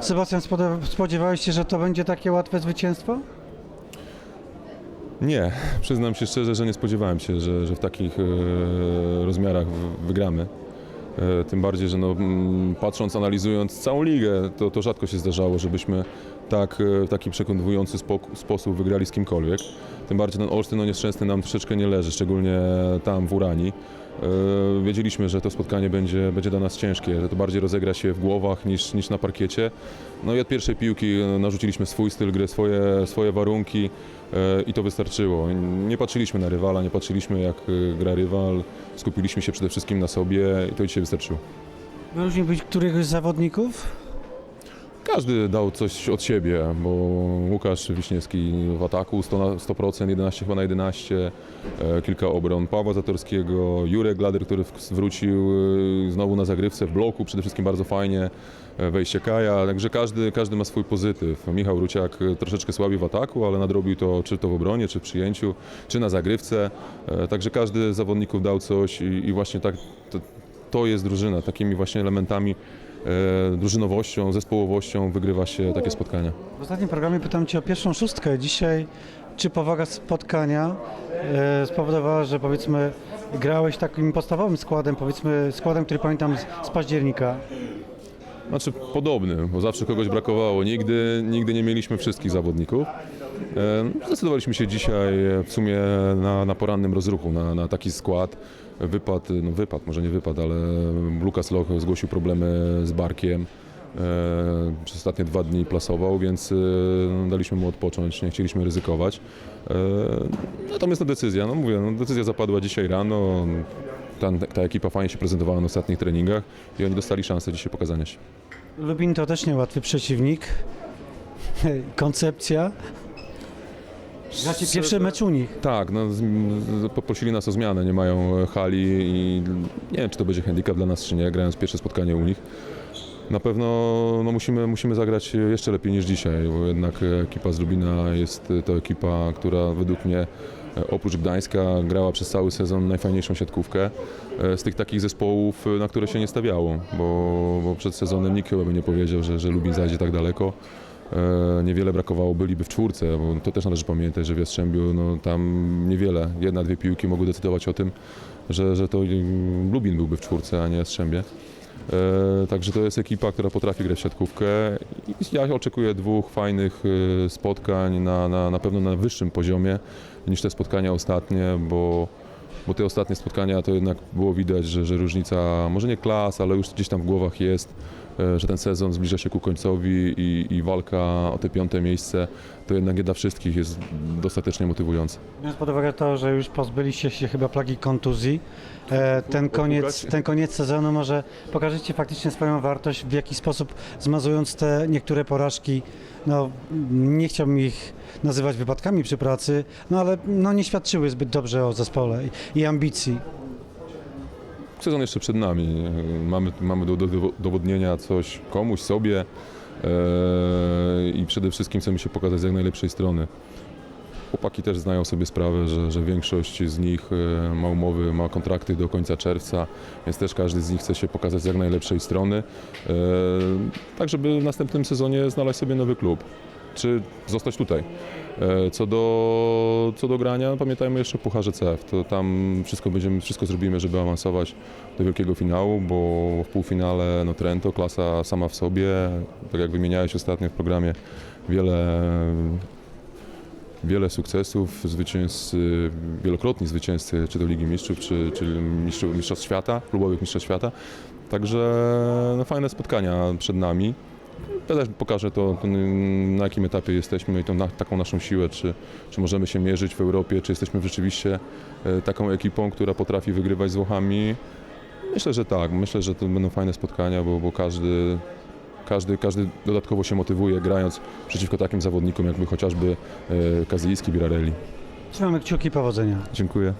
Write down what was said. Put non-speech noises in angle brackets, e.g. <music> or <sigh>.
Sebastian, spodziewałeś się, że to będzie takie łatwe zwycięstwo? Nie, przyznam się szczerze, że nie spodziewałem się, że, że w takich e, rozmiarach wygramy. E, tym bardziej, że no, patrząc, analizując całą ligę, to, to rzadko się zdarzało, żebyśmy tak, e, w taki przekonujący spok- sposób wygrali z kimkolwiek. Tym bardziej ten Olsztyn no, nieszczęsny nam troszeczkę nie leży, szczególnie tam w Urani. E, Wiedzieliśmy, że to spotkanie będzie, będzie dla nas ciężkie, że to bardziej rozegra się w głowach niż, niż na parkiecie. No i od pierwszej piłki e, narzuciliśmy swój styl gry, swoje, swoje warunki e, i to wystarczyło. Nie patrzyliśmy na rywala, nie patrzyliśmy jak e, gra rywal, skupiliśmy się przede wszystkim na sobie i to dzisiaj wystarczyło. Wyróżniłbyś któregoś z zawodników? Każdy dał coś od siebie, bo Łukasz Wiśniewski w ataku 100 na 100%, 11 chyba na 11, e, kilka obron Pawła Zatorskiego, Jurek Glader, który wrócił e, znowu na zagrywce w bloku, przede wszystkim bardzo fajnie, e, wejście Kaja, także każdy, każdy ma swój pozytyw. Michał Ruciak troszeczkę słabiej w ataku, ale nadrobił to czy to w obronie, czy w przyjęciu, czy na zagrywce, także każdy z zawodników dał coś i, i właśnie tak to, to jest drużyna, takimi właśnie elementami e, drużynowością, zespołowością wygrywa się takie spotkania. W ostatnim programie pytam Cię o pierwszą szóstkę. Dzisiaj, czy powaga spotkania e, spowodowała, że powiedzmy grałeś takim podstawowym składem, powiedzmy składem, który pamiętam z, z października? Znaczy podobny, bo zawsze kogoś brakowało. Nigdy, nigdy nie mieliśmy wszystkich zawodników. E, Zdecydowaliśmy się dzisiaj e, w sumie na, na porannym rozruchu, na, na taki skład. Wypad, no wypad, może nie wypad, ale Lukas Loch zgłosił problemy z barkiem. E, Przez ostatnie dwa dni plasował, więc no, daliśmy mu odpocząć, nie chcieliśmy ryzykować. Natomiast decyzja, no mówię, no, decyzja zapadła dzisiaj rano. Ta, ta ekipa fajnie się prezentowała na ostatnich treningach i oni dostali szansę dzisiaj pokazania się. Lubin to też niełatwy przeciwnik. <laughs> Koncepcja. Gracie pierwszy mecz u nich. Tak, no, z- z- poprosili nas o zmianę, nie mają e, hali i nie wiem, czy to będzie handicap dla nas, czy nie, grając pierwsze spotkanie u nich. Na pewno no, musimy, musimy zagrać jeszcze lepiej niż dzisiaj, bo jednak ekipa z Lubina jest to ekipa, która według mnie e, oprócz Gdańska grała przez cały sezon najfajniejszą siatkówkę e, z tych takich zespołów, e, na które się nie stawiało, bo, bo przed sezonem nikt chyba by nie powiedział, że, że Lubin zajdzie tak daleko. E, Niewiele brakowało, byliby w czwórce, bo to też należy pamiętać, że w Jastrzębiu no, tam niewiele, jedna, dwie piłki mogły decydować o tym, że, że to mm, Lubin byłby w czwórce, a nie Jastrzębie. E, Także to jest ekipa, która potrafi grać w siatkówkę. Ja oczekuję dwóch fajnych e, spotkań na, na, na pewno na wyższym poziomie niż te spotkania ostatnie, bo, bo te ostatnie spotkania to jednak było widać, że, że różnica, może nie klas, ale już gdzieś tam w głowach jest, że ten sezon zbliża się ku końcowi i, i walka o te piąte miejsce to jednak nie dla wszystkich jest dostatecznie motywująca. Biorąc pod uwagę to, że już pozbyliście się chyba plagi kontuzji, e, ten koniec, ten koniec sezonu może pokażecie faktycznie swoją wartość, w jaki sposób zmazując te niektóre porażki, no nie chciałbym ich nazywać wypadkami przy pracy, no ale no, nie świadczyły zbyt dobrze o zespole i ambicji. Sezon jeszcze przed nami. E, Mamy, mamy do, do dowodnienia coś komuś, sobie e, i przede wszystkim chcemy się pokazać z jak najlepszej strony. Chłopaki też zdają sobie sprawę, że, że większość z nich e, ma umowy, ma kontrakty do końca czerwca, więc też każdy z nich chce się pokazać z jak najlepszej strony, tak żeby w następnym sezonie znaleźć sobie nowy klub, czy zostać tutaj. E, Co do, co do grania, no pamiętajmy jeszcze o Pucharze CF. To tam wszystko będziemy, wszystko zrobimy, żeby awansować do wielkiego finału, bo w półfinale no Trento, klasa sama w sobie, tak jak wymieniałeś ostatnio w programie, wiele, wiele sukcesów, zwycięzcy, wielokrotni zwycięzcy, czy to Ligi Mistrzów, czy, czy mistrzów, Mistrzostw Świata, klubowych Mistrzostw Świata. Także no, fajne spotkania przed nami. Ja też pokażę to, to, na jakim etapie jesteśmy i tą, na, taką naszą siłę, czy, czy możemy się mierzyć w Europie, czy jesteśmy rzeczywiście e, taką ekipą, która potrafi wygrywać z Włochami. Myślę, że tak. Myślę, że to będą fajne spotkania, bo, bo każdy, każdy, każdy dodatkowo się motywuje grając przeciwko takim zawodnikom, jakby chociażby e, Kazyjski, Birarelli. Trzymamy kciuki, powodzenia. Dziękuję.